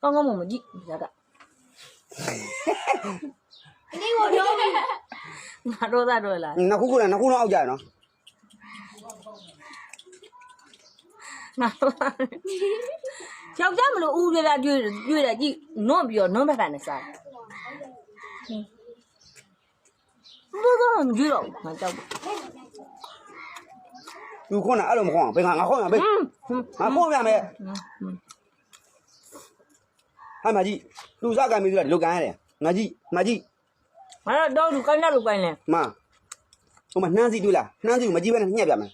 ကောင်းကောင်းမမကြည့်ရတာဒီကိုပြောပြီးငါတော့သားတော့လားနှစ်ခုခုနဲ့နှစ်ခုတော့အောက်ကြရနော်ငါတော့သားယောက်ျားမလို့ဦးပြပြကျွေးကျွေးတယ်ကြည့်နွန့်ပြီးတော့နွန့်ဘက်ကနေစားဘူးတော့မကြည့်တော့ငါကြောက်ဘူးလူခွန်းတာအဲ့လိုမခွန်းအောင်ဘယ်ငါငါခွန်းရဘေးဟင်းငါခွန်းပြမယ် ဟာမကြီးလူစားကံပြီးတော့လုတ်ကန်ရတယ်ငါကြီးမကြီး ငါတော့တော့ကိုင်းတယ်လို့ကိုင်းလဲ မဟိုမှာနှမ်းစီတွေ့လားနှမ်းစီကိုမကြီးပဲနဲ့ညှက်ပြမယ်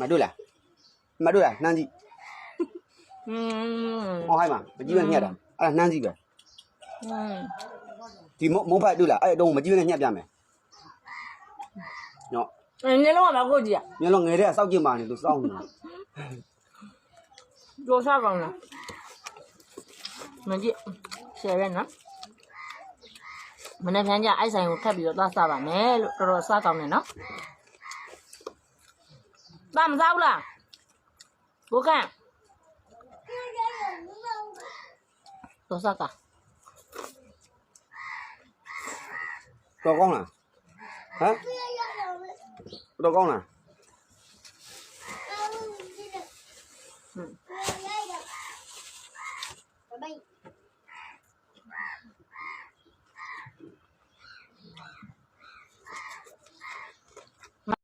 မတွေ့လားမတွေ့လားနှမ်းစီ อืม ဟောဟိုင်းမှာမကြီးပဲညှက်တာအဲ့ဒါနှမ်းစီပဲ อืม ဒီမမုံဖတ်တွေ့လားအဲ့တော့မကြီးပဲနဲ့ညှက်ပြမယ်နော် နေလုံးကမကိုကြည့်ရ ညလုံးငယ်တဲ့စောက်ကြည့်ပါနေလို့စောင်းနေတာ ကြောစားကောင်းလား မကြည့်ဆယ်ပဲနော်မနေ့ပြန်ကြအဲ့ဆိုင်ကိုထပ်ပြီးတော့သွားစားပါမယ်လို့တော်တော်စားကောင်းတယ်နော်သားမစားဘူးလားဘုကံတော့စားကတော်ကောင်းလားဟမ်တော်ကောင်းလား嗯。